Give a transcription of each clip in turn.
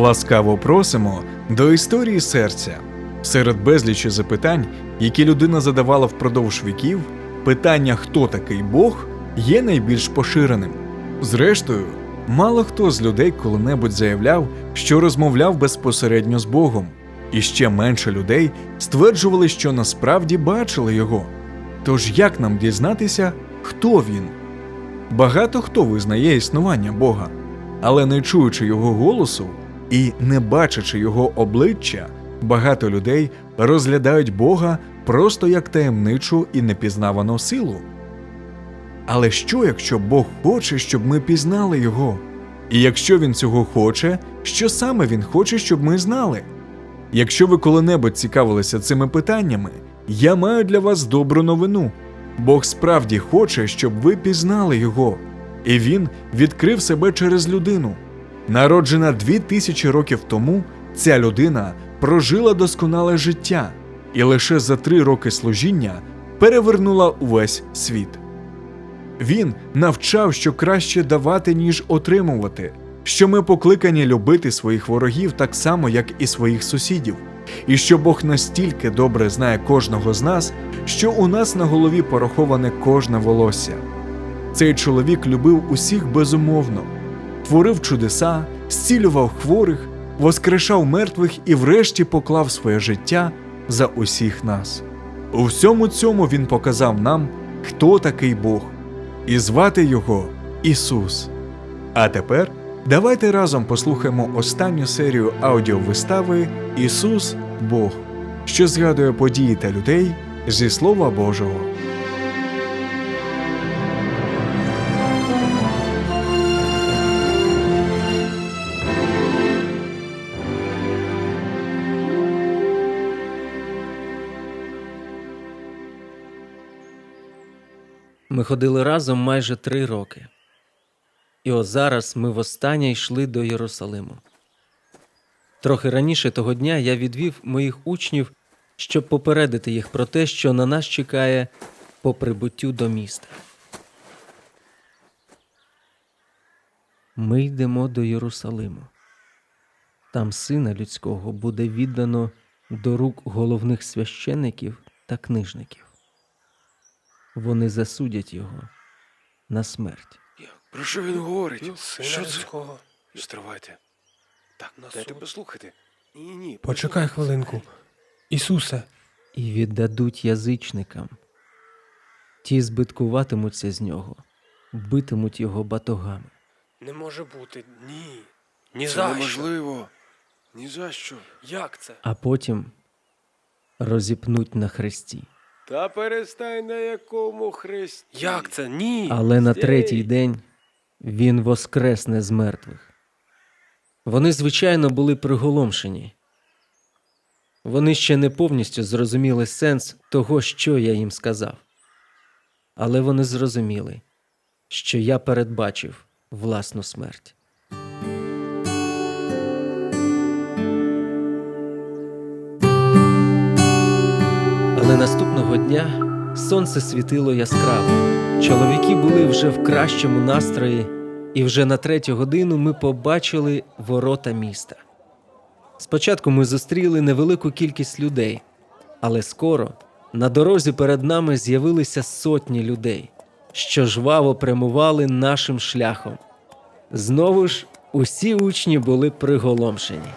Ласкаво просимо до історії серця. Серед безлічі запитань, які людина задавала впродовж віків, питання хто такий Бог є найбільш поширеним. Зрештою, мало хто з людей коли-небудь заявляв, що розмовляв безпосередньо з Богом, і ще менше людей стверджували, що насправді бачили його. Тож як нам дізнатися, хто він? Багато хто визнає існування Бога, але не чуючи його голосу і не бачачи його обличчя, багато людей розглядають Бога просто як таємничу і непізнавану силу. Але що, якщо Бог хоче, щоб ми пізнали його? І якщо він цього хоче, що саме він хоче, щоб ми знали? Якщо ви коли-небудь цікавилися цими питаннями, я маю для вас добру новину. Бог справді хоче, щоб ви пізнали його, і він відкрив себе через людину. Народжена дві тисячі років тому, ця людина прожила досконале життя і лише за три роки служіння перевернула увесь світ. Він навчав, що краще давати, ніж отримувати, що ми покликані любити своїх ворогів так само, як і своїх сусідів, і що Бог настільки добре знає кожного з нас, що у нас на голові пораховане кожне волосся. Цей чоловік любив усіх безумовно, творив чудеса, зцілював хворих, воскрешав мертвих і врешті поклав своє життя за усіх нас. У всьому цьому він показав нам, хто такий Бог, і звати його Ісус. А тепер давайте разом послухаємо останню серію аудіовистави Ісус Бог, що згадує події та людей зі Слова Божого. Ми ходили разом майже три роки. І ось зараз ми востаннє йшли до Єрусалиму. Трохи раніше того дня я відвів моїх учнів, щоб попередити їх про те, що на нас чекає по прибуттю до міста. Ми йдемо до Єрусалиму. Там сина людського буде віддано до рук головних священиків та книжників. Вони засудять його на смерть. Про що він говорить? Що це? Стривайте. Так, дайте послухати. Ні, ні, ні. Почекай хвилинку. Ісусе, і віддадуть язичникам. Ті збиткуватимуться з нього, битимуть його батогами. не може бути. Ні. Ні Це за що. неможливо. Ні за що. Як це? а потім розіпнуть на хресті. Та перестань на якому хресті. Як це? Ні. Але на третій день він воскресне з мертвих. Вони, звичайно, були приголомшені. Вони ще не повністю зрозуміли сенс того, що я їм сказав. Але вони зрозуміли, що я передбачив власну смерть. Наступного дня сонце світило яскраво. Чоловіки були вже в кращому настрої, і вже на третю годину ми побачили ворота міста. Спочатку ми зустріли невелику кількість людей, але скоро на дорозі перед нами з'явилися сотні людей, що жваво прямували нашим шляхом. Знову ж усі учні були приголомшені.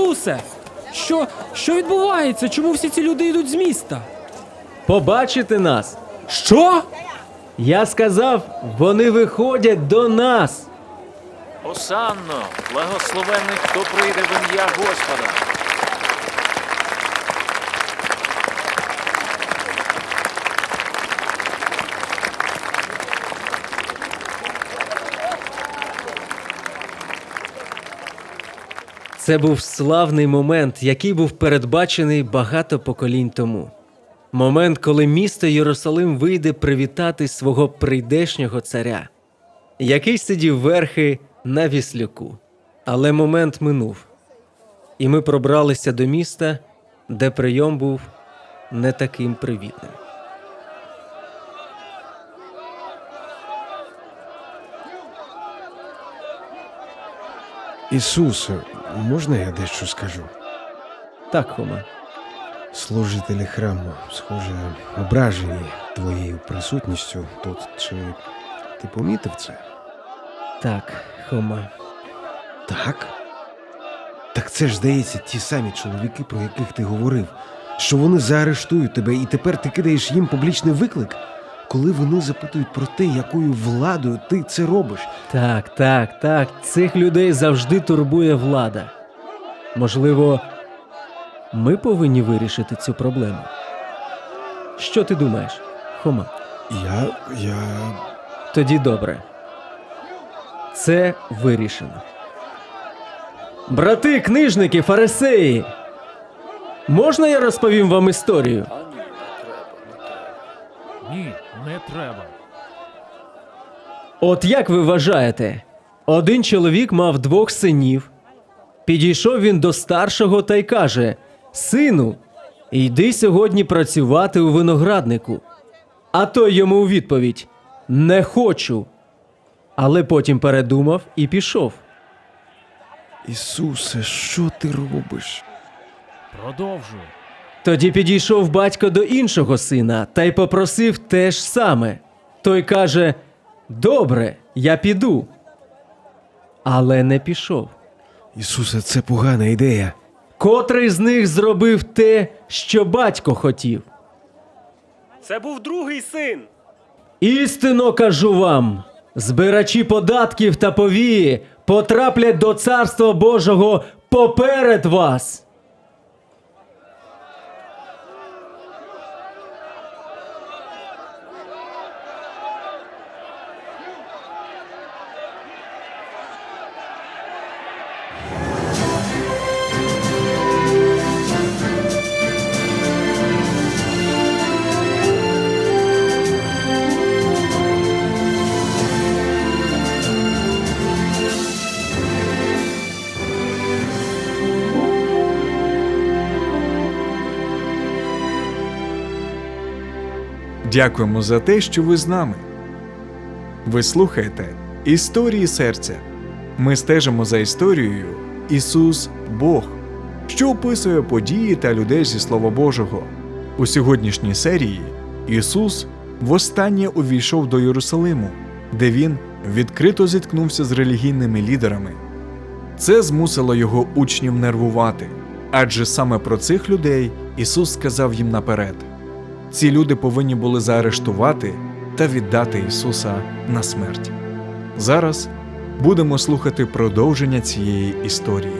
Ісусе! Що, що відбувається? Чому всі ці люди йдуть з міста? Побачити нас! Що? Я сказав, вони виходять до нас. Осанно, благословенний, хто прийде в ім'я Господа. Це був славний момент, який був передбачений багато поколінь тому. Момент, коли місто Єрусалим вийде привітати свого прийдешнього царя, який сидів верхи на віслюку. Але момент минув, і ми пробралися до міста, де прийом був не таким привітним. Ісусе, можна я дещо скажу? Так, Хома. Служителі храму, схоже, ображені твоєю присутністю тут. Чи ти помітив це? Так, Хома. Так? Так це ж здається ті самі чоловіки, про яких ти говорив, що вони заарештують тебе, і тепер ти кидаєш їм публічний виклик, коли вони запитують про те, якою владою ти це робиш. Так, так, так. Цих людей завжди турбує влада. Можливо, ми повинні вирішити цю проблему. Що ти думаєш, Хома? Я. я. Тоді добре. Це вирішено. Брати, книжники, фарисеї. Можна я розповім вам історію? Не треба. От як ви вважаєте, один чоловік мав двох синів. Підійшов він до старшого та й каже: Сину, йди сьогодні працювати у винограднику. А той йому у відповідь: Не хочу. Але потім передумав і пішов. Ісусе, що ти робиш? Продовжуй. Тоді підійшов батько до іншого сина та й попросив те ж саме. Той каже: Добре, я піду. Але не пішов. Ісусе, це погана ідея. Котрий з них зробив те, що батько хотів. Це був другий син. Істинно кажу вам: збирачі податків та повії потраплять до царства Божого поперед вас. Дякуємо за те, що ви з нами. Ви слухаєте Історії серця. Ми стежимо за історією Ісус Бог, що описує події та людей зі Слова Божого. У сьогоднішній серії Ісус востаннє увійшов до Єрусалиму, де він відкрито зіткнувся з релігійними лідерами. Це змусило його учнів нервувати, адже саме про цих людей Ісус сказав їм наперед. Ці люди повинні були заарештувати та віддати Ісуса на смерть. Зараз будемо слухати продовження цієї історії.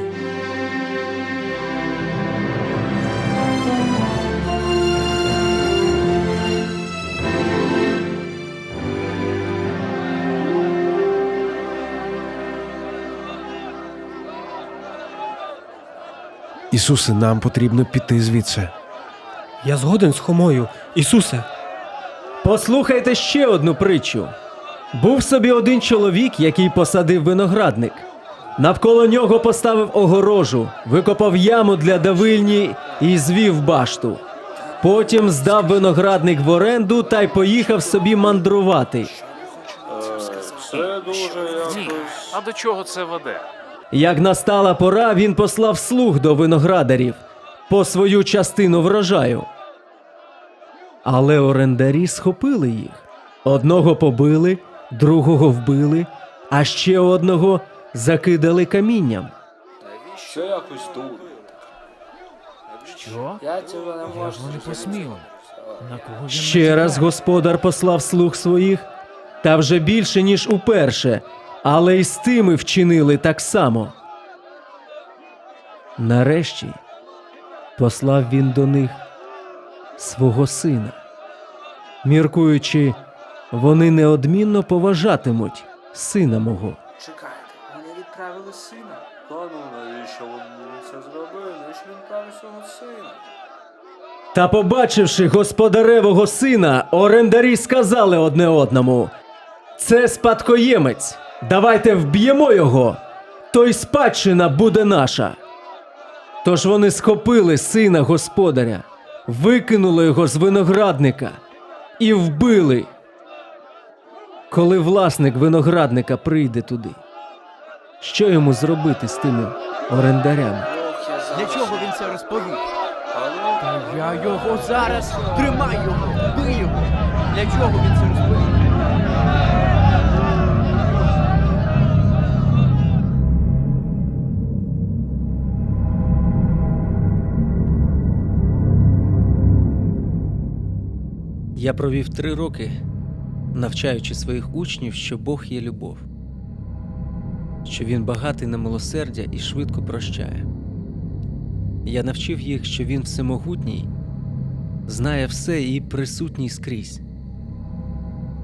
Ісусе, нам потрібно піти звідси. Я згоден з Хомою. Ісусе, Послухайте ще одну притчу. Був собі один чоловік, який посадив виноградник. Навколо нього поставив огорожу, викопав яму для давильні і звів башту. Потім здав виноградник в оренду та й поїхав собі мандрувати. Це дуже Ні. А до чого це веде? Як настала пора, він послав слуг до виноградарів по свою частину врожаю. Але орендарі схопили їх. Одного побили, другого вбили, а ще одного закидали камінням. Це якось дурно. Що? Я ж вони посміли. На кого він Ще раз господар послав слуг своїх, та вже більше, ніж уперше, але й з тими вчинили так само. Нарешті послав він до них свого сина, міркуючи, вони неодмінно поважатимуть сина мого. Чекайте, вони відправили сина. Та ну навіщо вони це зробили? Навіщо він відправив свого сина? Та, побачивши господаревого сина, орендарі сказали одне одному: Це спадкоємець. Давайте вб'ємо його, то й спадщина буде наша. Тож вони схопили сина господаря, викинули його з виноградника і вбили. Коли власник виноградника прийде туди, що йому зробити з тими орендарями? Для чого він це розповів? Та я його зараз його, бий його. Для чого він це розповів? Я провів три роки, навчаючи своїх учнів, що Бог є любов, що Він багатий на милосердя і швидко прощає. Я навчив їх, що Він всемогутній, знає все і присутній скрізь.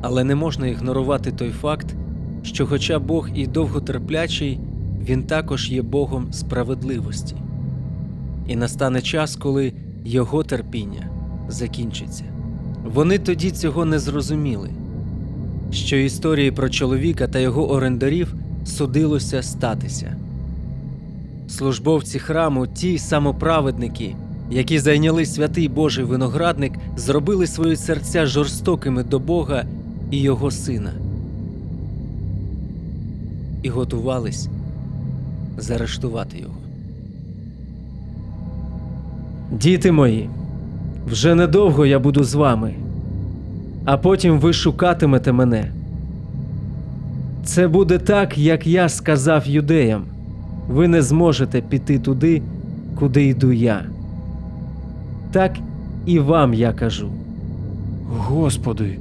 Але не можна ігнорувати той факт, що, хоча Бог і довготерплячий, Він також є Богом справедливості. І настане час, коли Його терпіння закінчиться. Вони тоді цього не зрозуміли, що історії про чоловіка та його орендарів судилося статися. Службовці храму, ті самоправедники, які зайняли святий Божий виноградник, зробили свої серця жорстокими до Бога і Його сина. І готувались заарештувати його. Діти мої, вже недовго я буду з вами, а потім ви шукатимете мене. Це буде так, як я сказав юдеям. Ви не зможете піти туди, куди йду я. Так і вам я кажу. Господи,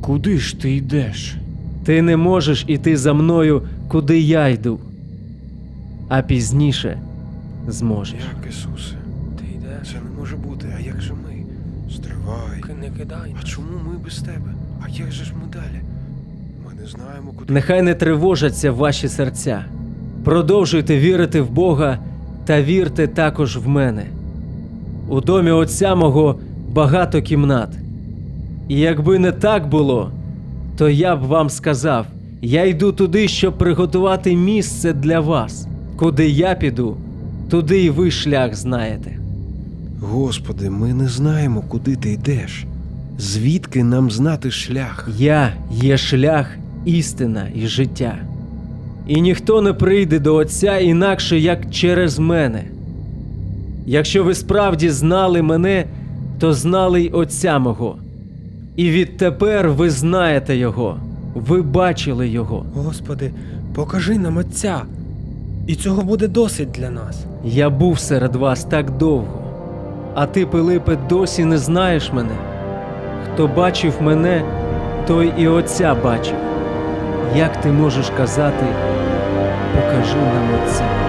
куди ж ти йдеш? Ти не можеш іти за мною, куди я йду, а пізніше зможеш. Як Ісусе? Ти йдеш, Це не може бути. А як же ми? Стривай. не кидай. А чому ми без тебе? А як же ж ми далі? Ми не знаємо, куди. Нехай не тривожаться ваші серця. Продовжуйте вірити в Бога та вірте також в мене. У домі Отця мого багато кімнат. І якби не так було, то я б вам сказав: я йду туди, щоб приготувати місце для вас. Куди я піду, туди й ви шлях знаєте. Господи, ми не знаємо, куди ти йдеш. Звідки нам знати шлях? Я є шлях, істина і життя. І ніхто не прийде до Отця інакше, як через мене. Якщо ви справді знали мене, то знали й Отця мого. І відтепер ви знаєте Його, ви бачили Його. Господи, покажи нам Отця. І цього буде досить для нас. Я був серед вас так довго, а ти, Пилипе, досі не знаєш мене. Хто бачив мене, той і Отця бачив. Як ти можеш казати, покажи нам Отця?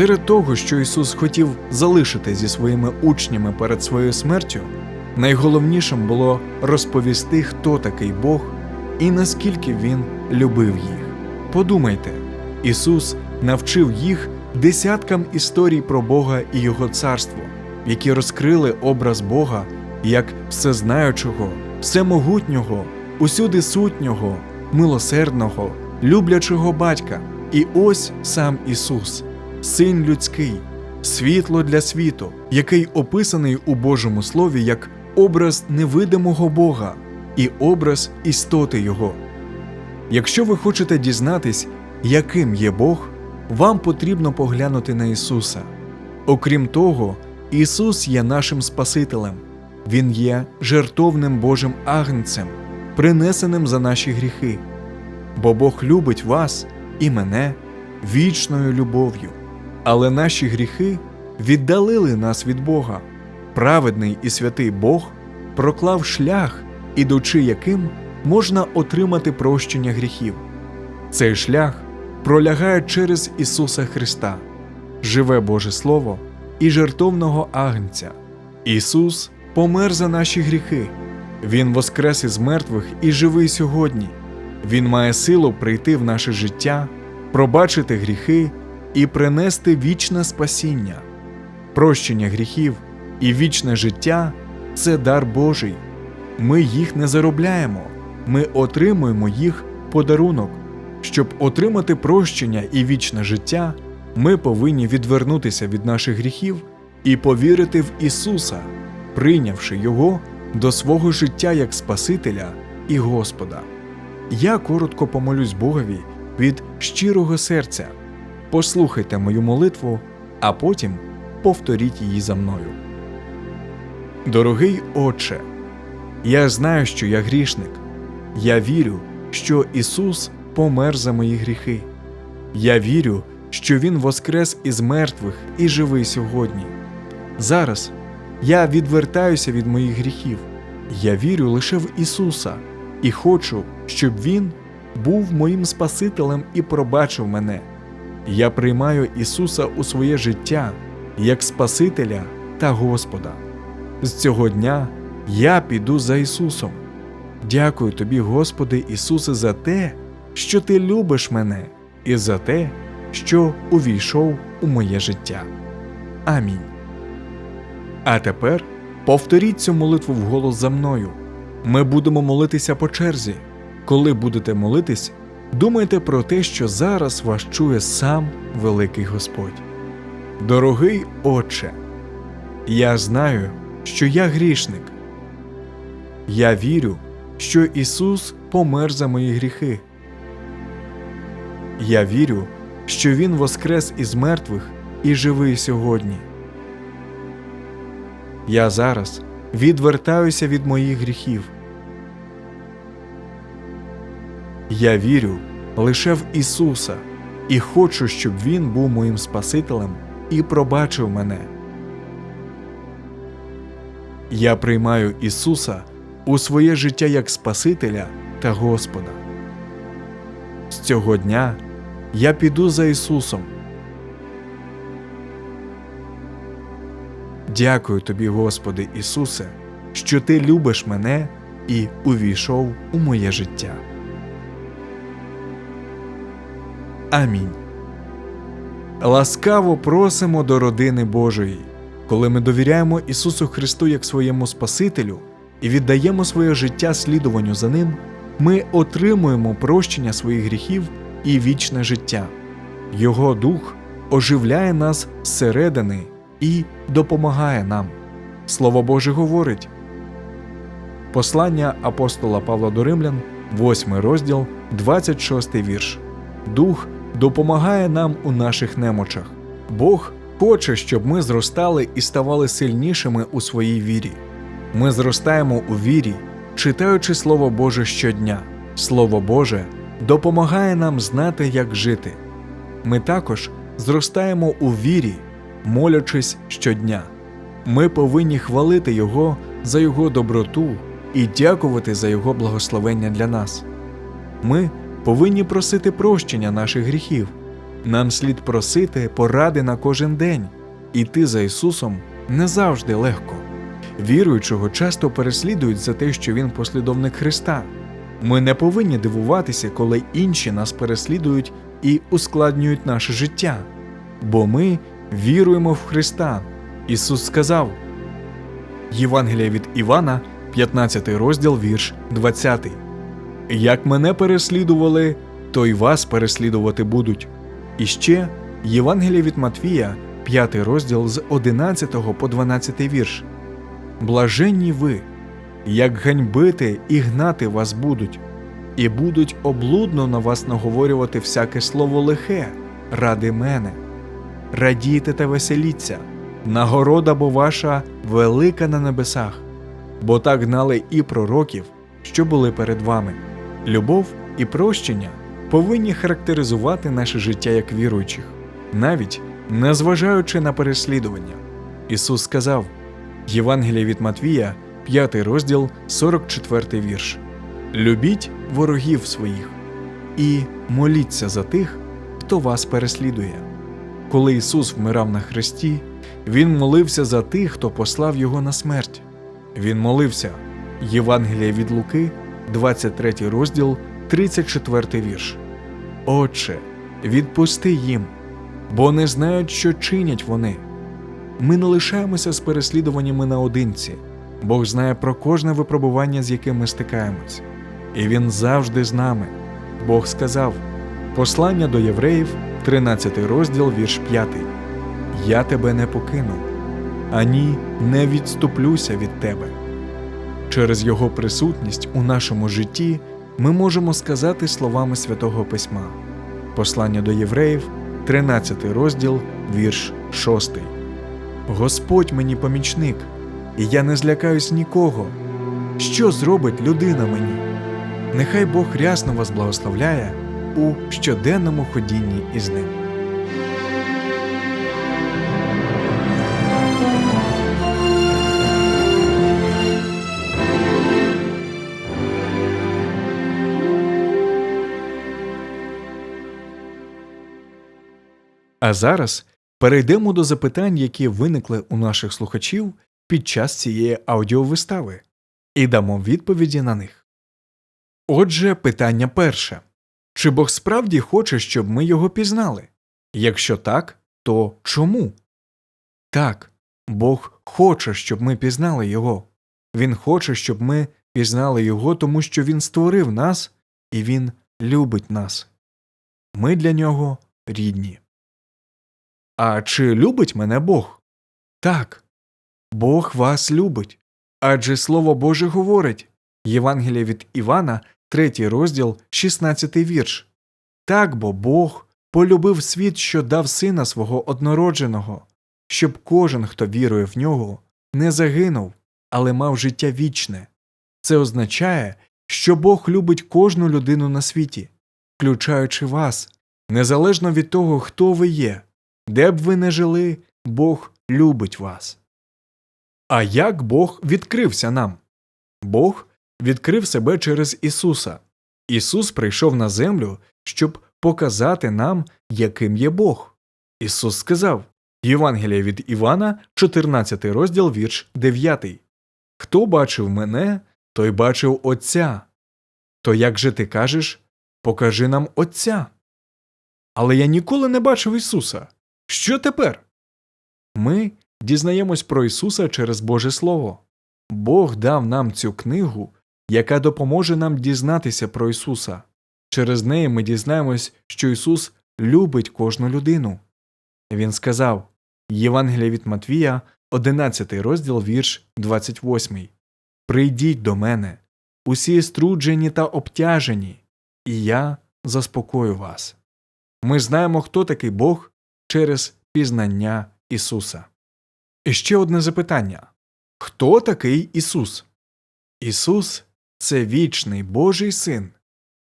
Серед того, що Ісус хотів залишити зі своїми учнями перед своєю смертю, найголовнішим було розповісти, хто такий Бог і наскільки Він любив їх. Подумайте, Ісус навчив їх десяткам історій про Бога і Його царство, які розкрили образ Бога як всезнаючого, всемогутнього, усюди сутнього, милосердного, люблячого батька. І ось сам Ісус. Син людський, світло для світу, який описаний у Божому Слові як образ невидимого Бога і образ істоти Його. Якщо ви хочете дізнатись, яким є Бог, вам потрібно поглянути на Ісуса. Окрім того, Ісус є нашим Спасителем, Він є жертовним Божим агнцем, принесеним за наші гріхи. Бо Бог любить вас і мене вічною любов'ю. Але наші гріхи віддалили нас від Бога. Праведний і святий Бог проклав шлях, ідучи яким можна отримати прощення гріхів. Цей шлях пролягає через Ісуса Христа, живе Боже Слово і жертовного Агнця. Ісус помер за наші гріхи, Він воскрес із мертвих і живий сьогодні. Він має силу прийти в наше життя, пробачити гріхи і принести вічне спасіння. Прощення гріхів і вічне життя це дар Божий. Ми їх не заробляємо, ми отримуємо їх подарунок. Щоб отримати прощення і вічне життя, ми повинні відвернутися від наших гріхів і повірити в Ісуса, прийнявши Його до свого життя як Спасителя і Господа. Я коротко помолюсь Богові від щирого серця. Послухайте мою молитву, а потім повторіть її за мною. Дорогий Отче, я знаю, що я грішник. Я вірю, що Ісус помер за мої гріхи. Я вірю, що Він воскрес із мертвих і живий сьогодні. Зараз я відвертаюся від моїх гріхів. Я вірю лише в Ісуса і хочу, щоб Він був моїм Спасителем і пробачив мене. Я приймаю Ісуса у своє життя як Спасителя та Господа. З цього дня я піду за Ісусом. Дякую тобі, Господи Ісусе, за те, що Ти любиш мене, і за те, що увійшов у моє життя. Амінь. А тепер повторіть цю молитву вголос за мною. Ми будемо молитися по черзі. Коли будете молитись, думайте про те, що зараз вас чує сам великий Господь. Дорогий Отче, я знаю, що я грішник. Я вірю, що Ісус помер за мої гріхи. Я вірю, що Він воскрес із мертвих і живий сьогодні. Я зараз відвертаюся від моїх гріхів. Я вірю лише в Ісуса і хочу, щоб Він був моїм Спасителем і пробачив мене. Я приймаю Ісуса у своє життя як Спасителя та Господа. З цього дня я піду за Ісусом. Дякую тобі, Господи Ісусе, що Ти любиш мене і увійшов у моє життя. Амінь. Ласкаво просимо до родини Божої. Коли ми довіряємо Ісусу Христу як своєму Спасителю і віддаємо своє життя слідуванню за Ним, ми отримуємо прощення своїх гріхів і вічне життя. Його Дух оживляє нас зсередини і допомагає нам. Слово Боже говорить. Послання апостола Павла до Римлян, 8 розділ, 26 вірш. Дух допомагає нам у наших немочах. Бог хоче, щоб ми зростали і ставали сильнішими у своїй вірі. Ми зростаємо у вірі, читаючи Слово Боже щодня. Слово Боже допомагає нам знати, як жити. Ми також зростаємо у вірі, молячись щодня. Ми повинні хвалити Його за Його доброту і дякувати за Його благословення для нас. Ми повинні просити прощення наших гріхів. Нам слід просити поради на кожен день. Іти за Ісусом не завжди легко. Віруючого часто переслідують за те, що Він послідовник Христа. Ми не повинні дивуватися, коли інші нас переслідують і ускладнюють наше життя, бо ми віруємо в Христа. Ісус сказав Євангелія від Івана, 15 розділ, вірш 20. Як мене переслідували, то й вас переслідувати будуть. І ще Євангелія від Матвія, 5 розділ з 11 по 12 вірш. Блаженні ви, як ганьбити і гнати вас будуть, і будуть облудно на вас наговорювати всяке слово лихе ради мене. Радійте та веселіться, нагорода бо ваша велика на небесах, бо так гнали і пророків, що були перед вами. Любов і прощення повинні характеризувати наше життя як віруючих, навіть незважаючи на переслідування. Ісус сказав Євангелія від Матвія, 5 розділ, 44 вірш. Любіть ворогів своїх і моліться за тих, хто вас переслідує. Коли Ісус вмирав на хресті, Він молився за тих, хто послав Його на смерть. Він молився Євангелія від Луки, 23 розділ, 34 вірш. Отче, відпусти їм, бо не знають, що чинять вони. Ми не лишаємося з переслідуваннями наодинці. Бог знає про кожне випробування, з яким ми стикаємось. І Він завжди з нами. Бог сказав: Послання до євреїв, 13 розділ, вірш 5. Я тебе не покину, ані не відступлюся від тебе. Через Його присутність у нашому житті ми можемо сказати словами Святого Письма. Послання до євреїв, 13 розділ, вірш 6. Господь мені помічник, і я не злякаюсь нікого. Що зробить людина мені? Нехай Бог рясно вас благословляє у щоденному ходінні із ним. А зараз перейдемо до запитань, які виникли у наших слухачів під час цієї аудіовистави, і дамо відповіді на них. Отже, питання перше чи Бог справді хоче, щоб ми його пізнали? Якщо так, то чому? Так, Бог хоче, щоб ми пізнали його. Він хоче, щоб ми пізнали його, тому що Він створив нас і Він любить нас. Ми для нього рідні. А чи любить мене Бог? Так. Бог вас любить. Адже Слово Боже говорить Євангелія від Івана, 3 розділ, 16 вірш. Так бо Бог полюбив світ, що дав сина свого однородженого, щоб кожен, хто вірує в нього, не загинув, але мав життя вічне. Це означає, що Бог любить кожну людину на світі, включаючи вас, незалежно від того, хто ви є. Де б ви не жили, Бог любить вас. А як Бог відкрився нам? Бог відкрив себе через Ісуса. Ісус прийшов на землю, щоб показати нам, яким є Бог. Ісус сказав Євангелія від Івана, 14 розділ, вірш 9. Хто бачив мене, той бачив Отця. То як же ти кажеш покажи нам Отця? Але я ніколи не бачив Ісуса. Що тепер? Ми дізнаємось про Ісуса через Боже Слово. Бог дав нам цю книгу, яка допоможе нам дізнатися про Ісуса. Через неї ми дізнаємось, що Ісус любить кожну людину. Він сказав Євангелія від Матвія, 11 розділ, вірш 28. Прийдіть до мене, усі струджені та обтяжені, і я заспокою вас. Ми знаємо, хто такий Бог через пізнання Ісуса. І ще одне запитання Хто такий Ісус? Ісус це вічний Божий Син,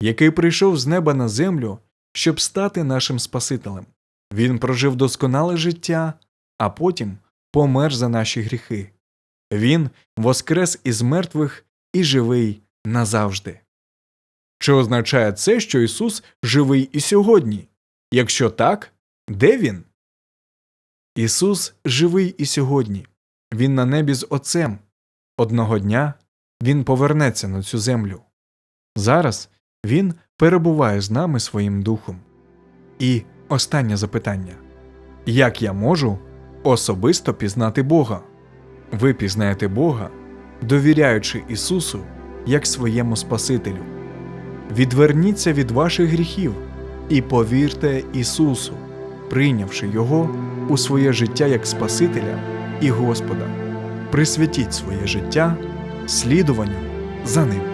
який прийшов з неба на землю, щоб стати нашим Спасителем. Він прожив досконале життя, а потім помер за наші гріхи. Він воскрес із мертвих і живий назавжди. Чи означає це, що Ісус живий і сьогодні? Якщо так, де він? Ісус живий і сьогодні. Він на небі з Отцем. Одного дня Він повернеться на цю землю. Зараз Він перебуває з нами своїм духом. І останнє запитання Як я можу особисто пізнати Бога? Ви пізнаєте Бога, довіряючи Ісусу як своєму Спасителю. Відверніться від ваших гріхів і повірте Ісусу, прийнявши Його у своє життя як Спасителя і Господа. Присвятіть своє життя слідуванню за ним.